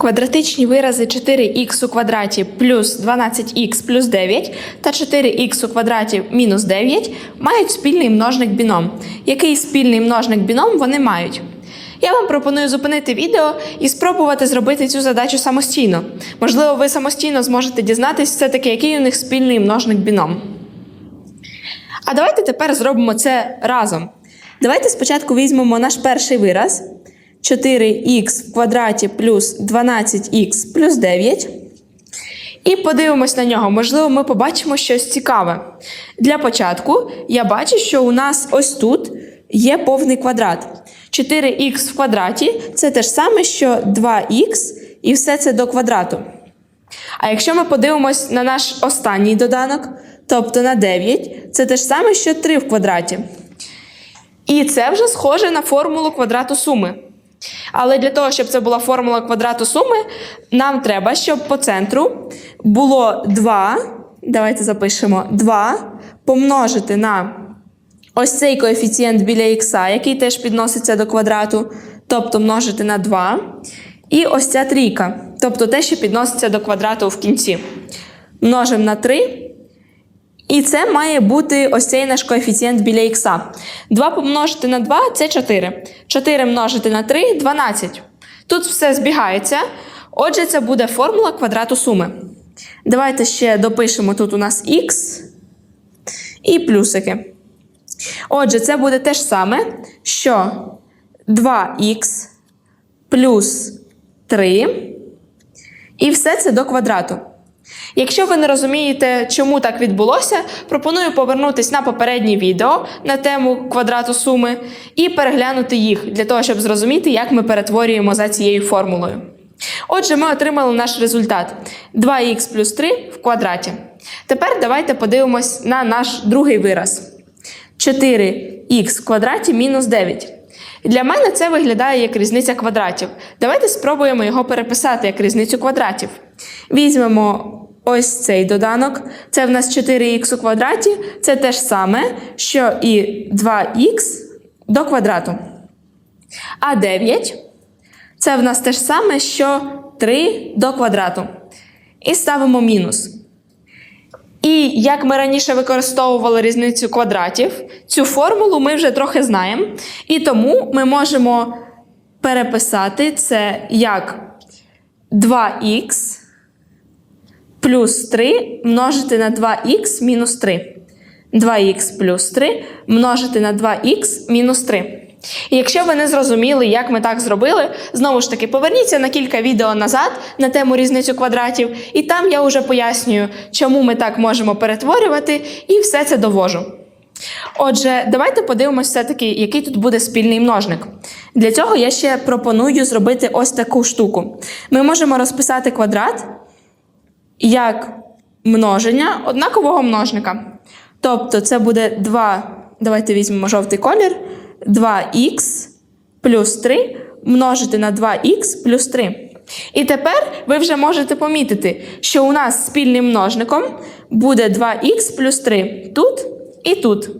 Квадратичні вирази 4х у квадраті плюс 12х плюс 9 та 4х у квадраті мінус 9 мають спільний множник біном. Який спільний множник біном вони мають? Я вам пропоную зупинити відео і спробувати зробити цю задачу самостійно. Можливо, ви самостійно зможете дізнатись все-таки, який у них спільний множник біном. А давайте тепер зробимо це разом. Давайте спочатку візьмемо наш перший вираз 4х в квадраті плюс 12х плюс 9. І подивимось на нього. Можливо, ми побачимо щось цікаве. Для початку я бачу, що у нас ось тут є повний квадрат. 4х в квадраті це те ж саме, що 2х, і все це до квадрату. А якщо ми подивимось на наш останній доданок, тобто на 9, це те ж саме, що 3 в квадраті. І це вже схоже на формулу квадрату суми. Але для того, щоб це була формула квадрату суми, нам треба, щоб по центру було 2. Давайте запишемо 2 помножити на ось цей коефіцієнт біля х, який теж підноситься до квадрату, тобто множити на 2. І ось ця трійка, тобто те, що підноситься до квадрату в кінці. Множимо на 3. І це має бути ось цей наш коефіцієнт біля х. 2 помножити на 2 це 4. 4 множити на 3 12. Тут все збігається. Отже, це буде формула квадрату суми. Давайте ще допишемо тут у нас х і плюсики. Отже, це буде те ж саме, що 2х плюс 3. І все це до квадрату. Якщо ви не розумієте, чому так відбулося, пропоную повернутися на попереднє відео на тему квадрату суми і переглянути їх для того, щоб зрозуміти, як ми перетворюємо за цією формулою. Отже, ми отримали наш результат 2х плюс 3 в квадраті. Тепер давайте подивимось на наш другий вираз. 4х в квадраті мінус 9. Для мене це виглядає як різниця квадратів. Давайте спробуємо його переписати як різницю квадратів. Візьмемо ось цей доданок. Це в нас 4х у квадраті. Це те ж саме, що і 2х до квадрату. А 9 це в нас те ж саме, що 3 до квадрату. І ставимо мінус. І як ми раніше використовували різницю квадратів, цю формулу ми вже трохи знаємо. І тому ми можемо переписати це як 2х плюс 3 множити на 2х мінус 3. 2х плюс 3 множити на 2х мінус 3. І якщо ви не зрозуміли, як ми так зробили, знову ж таки поверніться на кілька відео назад на тему різницю квадратів, і там я вже пояснюю, чому ми так можемо перетворювати, і все це довожу. Отже, давайте подивимося все-таки, який тут буде спільний множник. Для цього я ще пропоную зробити ось таку штуку. Ми можемо розписати квадрат як множення однакового множника. Тобто це буде 2, давайте візьмемо жовтий колір, 2х плюс 3 множити на 2х плюс 3. І тепер ви вже можете помітити, що у нас спільним множником буде 2х плюс 3 тут і тут.